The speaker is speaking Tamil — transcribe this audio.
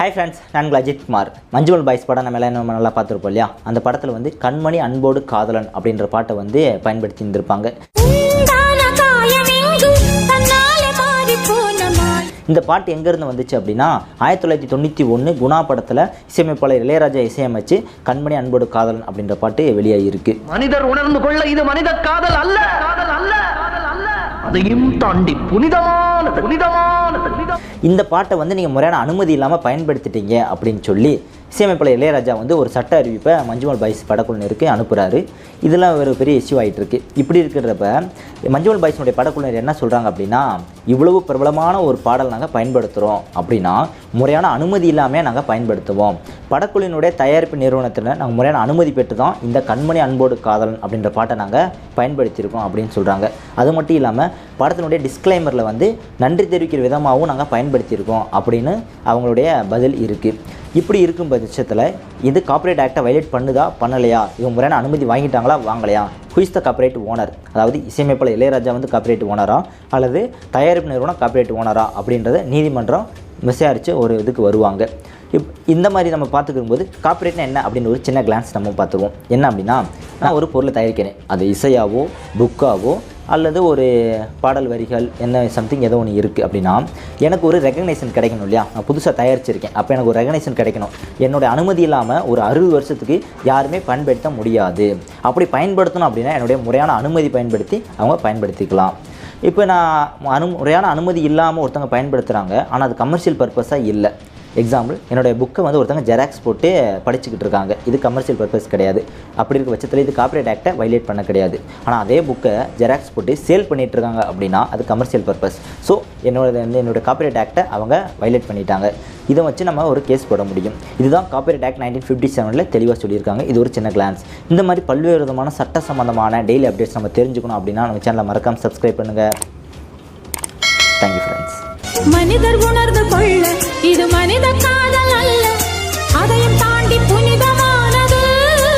ஹாய் ஃப்ரெண்ட்ஸ் நான் உங்கள் அஜித் குமார். மஞ்சுமல் பாய்ஸ் படம் நம்ம எல்லாம் நம்ம நல்லா பார்த்துருப்போம் இல்லையா? அந்த படத்தில் வந்து கண்மணி அன்போடு காதலன் அப்படின்ற பாட்டை வந்து பயன்படுத்தி இருந்திருப்பாங்க. இந்த பாட்டு எங்கேருந்து வந்துச்சு அப்படின்னா ஆயிரத்தி தொள்ளாயிரத்தி தொண்ணூற்றி ஒன்று குணா படத்தில் இசையமைப்பாளர் இளையராஜா இசையமைச்சு கண்மணி அன்போடு காதலன் அப்படின்ற பாட்டு வெளியாகிருக்கு மனிதர் உணர்ந்து கொள்ள இது மனித காதல் அல்ல. காதல் அல்ல. காதல் அல்ல. அதையும் தாண்டி புனிதமானது புனிதமானது. புனிதம் இந்த பாட்டை வந்து நீங்கள் முறையான அனுமதி இல்லாமல் பயன்படுத்திட்டீங்க அப்படின்னு சொல்லி இசையமைப்பாளர் இளையராஜா வந்து ஒரு சட்ட அறிவிப்பை மஞ்சுமல் பாய்ஸ் படக்குழுவினருக்கு அனுப்புகிறாரு இதெல்லாம் ஒரு பெரிய இஷ்யூ ஆகிட்டு இருக்கு இப்படி இருக்கிறப்ப மஞ்சுமல் பாய்ஸினுடைய படக்குழுவினர் என்ன சொல்கிறாங்க அப்படின்னா இவ்வளவு பிரபலமான ஒரு பாடல் நாங்கள் பயன்படுத்துகிறோம் அப்படின்னா முறையான அனுமதி இல்லாமல் நாங்கள் பயன்படுத்துவோம். படக்குழுவினுடைய தயாரிப்பு நிறுவனத்தில் நாங்கள் முறையான அனுமதி பெற்று தான் இந்த கண்மணி அன்போடு காதலன் அப்படின்ற பாட்டை நாங்கள் பயன்படுத்தியிருக்கோம் அப்படின்னு சொல்கிறாங்க அது மட்டும் இல்லாமல் படத்தினுடைய டிஸ்க்ளைமரில் வந்து நன்றி தெரிவிக்கிற விதமாகவும் நாங்கள் பயன்படுத்தியிருக்கோம் அப்படின்னு அவங்களுடைய பதில் இருக்குது இப்படி இருக்கும் பட்சத்தில் இது காப்பரேட் ஆக்டை வயலேட் பண்ணுதா பண்ணலையா? இவங்க முறையான அனுமதி வாங்கிட்டாங்களா வாங்கலையா? குயிஸ் த காப்பரேட் ஓனர் அதாவது இசையமைப்பாளர் இளையராஜா வந்து காப்பரேட் ஓனரா அல்லது தயாரிப்பு நிறுவனம் காப்பரேட் ஓனரா அப்படின்றத நீதிமன்றம் விசாரித்து ஒரு இதுக்கு வருவாங்க. இப் இந்த மாதிரி நம்ம பார்த்துக்கும்போது காப்பரேட்னா என்ன அப்படின்னு ஒரு சின்ன கிளான்ஸ் நம்ம பார்த்துருவோம் என்ன அப்படின்னா நான் ஒரு பொருளை தயாரிக்கிறேன். அது இசையாவோ புக்காவோ அல்லது ஒரு பாடல் வரிகள் என்ன சம்திங் ஏதோ ஒன்று இருக்குது அப்படின்னா எனக்கு ஒரு ரெகக்னேஷன் கிடைக்கணும் இல்லையா? நான் புதுசாக தயாரிச்சிருக்கேன். அப்போ எனக்கு ஒரு ரெகக்னேஷன் கிடைக்கணும். என்னோட அனுமதி இல்லாமல் ஒரு அறுபது வருஷத்துக்கு யாருமே பயன்படுத்த முடியாது. அப்படி பயன்படுத்தணும் அப்படின்னா என்னுடைய முறையான அனுமதி பயன்படுத்தி அவங்க பயன்படுத்திக்கலாம். இப்போ நான் அனு முறையான அனுமதி இல்லாமல் ஒருத்தவங்க பயன்படுத்துகிறாங்க ஆனால் அது கமர்ஷியல் பர்பஸாக இல்லை. எக்ஸாம்பிள் என்னுடைய புக்கை வந்து ஒருத்தங்க ஜெராக்ஸ் போட்டு படிச்சுக்கிட்டு இருக்காங்க. இது கமர்ஷியல் பர்பஸ் கிடையாது. அப்படி இருக்க பட்சத்தில் இது காப்பிரைட் ஆக்டை வைலேட் பண்ண கிடையாது. ஆனால் அதே புக்கை ஜெராக்ஸ் போட்டு சேல் பண்ணிட்டு இருக்காங்க அப்படின்னா அது கமர்ஷியல் பர்பஸ் ஸோ என்னோட வந்து என்னோட காப்பரேட் ஆக்டை அவங்க வைலேட் பண்ணிட்டாங்க. இதை வச்சு நம்ம ஒரு கேஸ் போட முடியும். இதுதான் காப்பிரைட் ஆக்ட் நைன்டீன் ஃபிஃப்டி செவனில் தெளிவாக சொல்லியிருக்காங்க. இது ஒரு சின்ன கிளான்ஸ் இந்த மாதிரி பல்வேறு விதமான சட்ட சம்பந்தமான டெய்லி அப்டேட்ஸ் நம்ம தெரிஞ்சுக்கணும் அப்படின்னா நம்ம சேனலை மறக்காமல் சப்ஸ்கிரைப் பண்ணுங்கள் தேங்க்யூ ஃப்ரெண்ட்ஸ் மனிதர் உணர்ந்து கொள்ள இது மனித